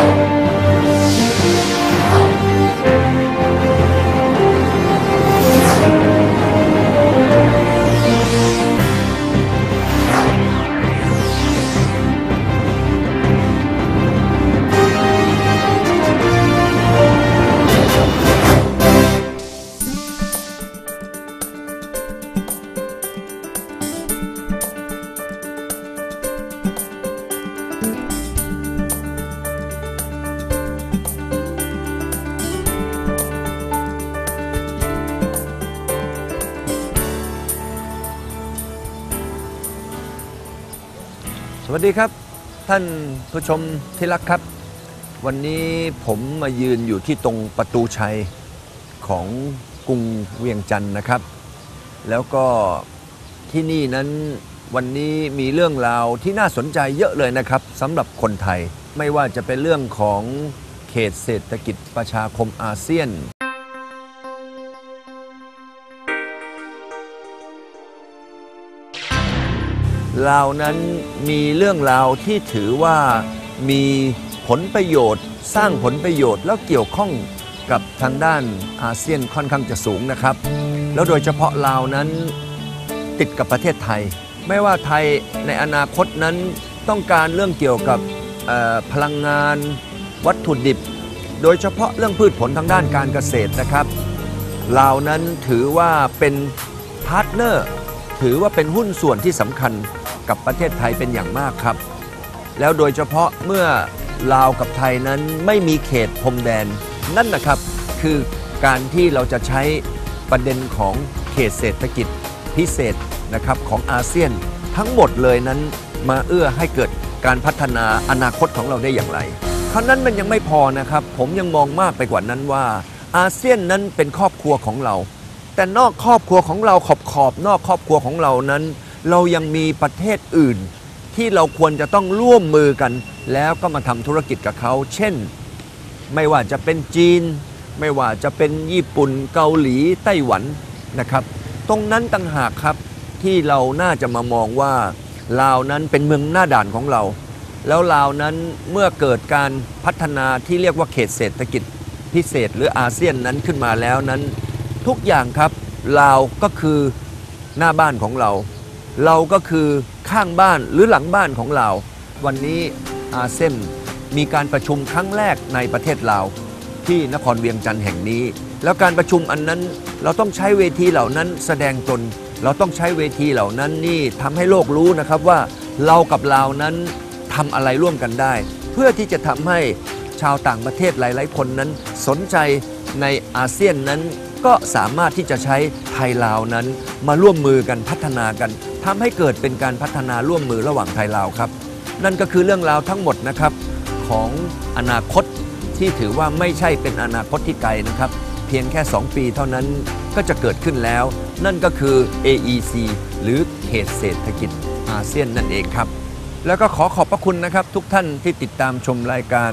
ส วัสดีครับ ท่านผู้ชมที่รักครับ วันนี้ผมมายืนอยู่ที่ตรงประตูชัยของกรุงเวียงจันทร์นะครับ แล้วก็ที่นี่นั้นวันนี้มีเรื่องราวที่น่าสนใจเยอะเลยนะครับสำหรับคนไทยไม่ว่าจะเป็นเรื่องของเขตเศรษฐกิจประชาคมอาเซียน ลาวนั้นมีเรื่องราวที่ถือว่ามีผลประโยชน์ สร้างผลประโยชน์แล้วเกี่ยวข้องกับทางด้านอาเซียนค่อนข้างจะสูงนะครับ แล้วโดยเฉพาะลาวนั้นติดกับประเทศไทย ไม่ว่าไทยในอนาคตนั้นต้องการเรื่องเกี่ยวกับพลังงานวัตถุดิบ โดยเฉพาะเรื่องพืชผลทางด้านการเกษตรนะครับลาวนั้นถือว่าเป็นพาร์ทเนอร์ ถือว่าเป็นหุ้นส่วนที่สำคัญ กับประเทศไทยเป็นอย่างมากครับ แล้วโดยเฉพาะเมื่อลาวกับไทยนั้นไม่มีเขตพรมแดน นั่นนะครับคือการที่เราจะใช้ประเด็นของเขตเศรษฐกิจพิเศษนะครับของอาเซียนทั้งหมดเลยนั้นมาเอื้อให้เกิดการพัฒนาอนาคตของเราได้อย่างไรเท่านั้นมันยังไม่พอนะครับ ผมยังมองมากไปกว่านั้นว่า อาเซียนนั้นเป็นครอบครัวของเรา แต่นอกครอบครัวของเราขอบขอบนอกครอบครัวของเรานั้น เรายังมีประเทศอื่น ที่เราควรจะต้องร่วมมือกัน แล้วก็มาทำธุรกิจกับเขา เช่น ไม่ว่าจะเป็นจีน ไม่ว่าจะเป็นญี่ปุ่นเกาหลีไต้หวันนะครับ ตรงนั้นต่างหากครับที่เราน่าจะมามองว่าลาวนั้นเป็นเมืองหน้าด่านของเรา แล้วลาวนั้นเมื่อเกิดการพัฒนาที่เรียกว่าเขตเศรษฐกิจพิเศษหรืออาเซียนนั้นขึ้นมาแล้วนั้น ทุกอย่างครับลาวก็คือหน้าบ้านของเรา เราก็คือข้างบ้านหรือหลังบ้านของเรา วันนี้อาเซียนมีการประชุมครั้งแรกในประเทศลาวที่นครเวียงจันทร์แห่งนี้ แล้วการประชุมอันนั้นเราต้องใช้เวทีเหล่านั้นแสดงตน เราต้องใช้เวทีเหล่านั้นนี่ทำให้โลกรู้นะครับว่าเรากับลาวนั้นทำอะไรร่วมกันได้ เพื่อที่จะทำให้ชาวต่างประเทศหลาย ๆ คนนั้นสนใจในอาเซียนนั้น ก็สามารถที่จะใช้ไทยลาวนั้น มาร่วมมือกันพัฒนากันทำให้เกิดเป็นการพัฒนาร่วมมือระหว่างไทยลาวครับ นั่นก็คือเรื่องราวทั้งหมดนะครับของอนาคตที่ถือว่าไม่ใช่เป็นอนาคตที่ไกลนะครับ เพียงแค่ 2 ปีเท่านั้นก็จะเกิดขึ้นแล้ว นั่นก็คือ AEC หรือเขตเศรษฐกิจอาเซียนนั่นเองครับ แล้วก็ขอขอบพระคุณนะครับ ทุกท่านที่ติดตามชมรายการ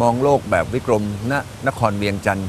มองโลกแบบวิกรมณนครเวียงจันทร์